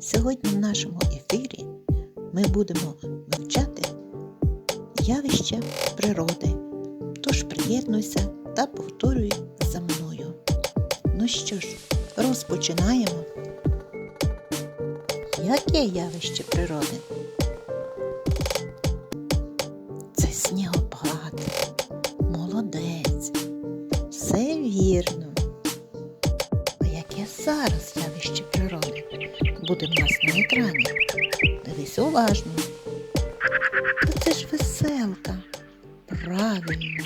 Сьогодні в нашому ефірі ми будемо вивчати явища природи. Тож приєднуйся та повторюй за мною. Ну що ж, розпочинаємо. Яке явище природи? Зараз природи буде в нас на екрані? Дивись уважно. Та це ж веселка. Правильно,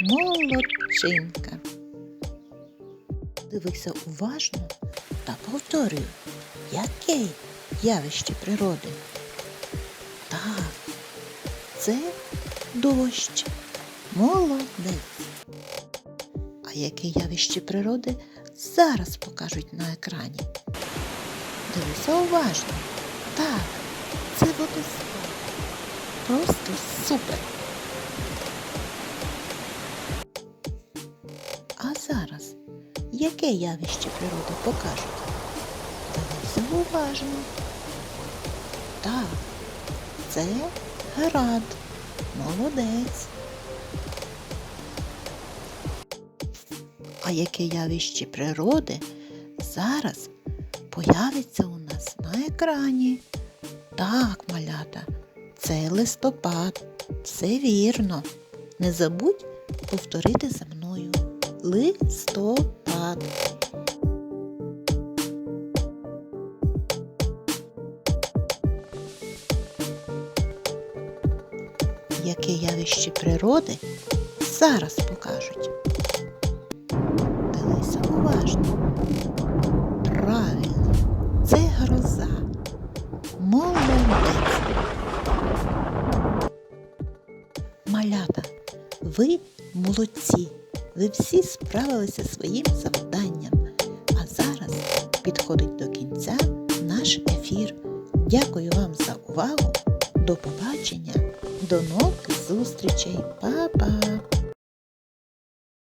молодчинка. Дивися уважно та повторюй, яке явище природи? Так, це дощ. Молодець. А яке явище природи зараз покажуть на екрані? Дивися уважно. Так, це водоспад. Просто супер. А зараз яке явище природи покажуть? Дивися уважно. Так, це град. Молодець. А яке явище природи зараз появиться у нас на екрані? Так, малята, це листопад. Все вірно. Не забудь повторити за мною. Листопад. Яке явище природи зараз покажуть? Дивися уважно. Правильно, це гроза. Молодець. Малята, ви молодці. Ви всі справилися своїм завданням. А зараз підходить до кінця наш ефір. Дякую вам за увагу. До побачення. До нових зустрічей. Па-па!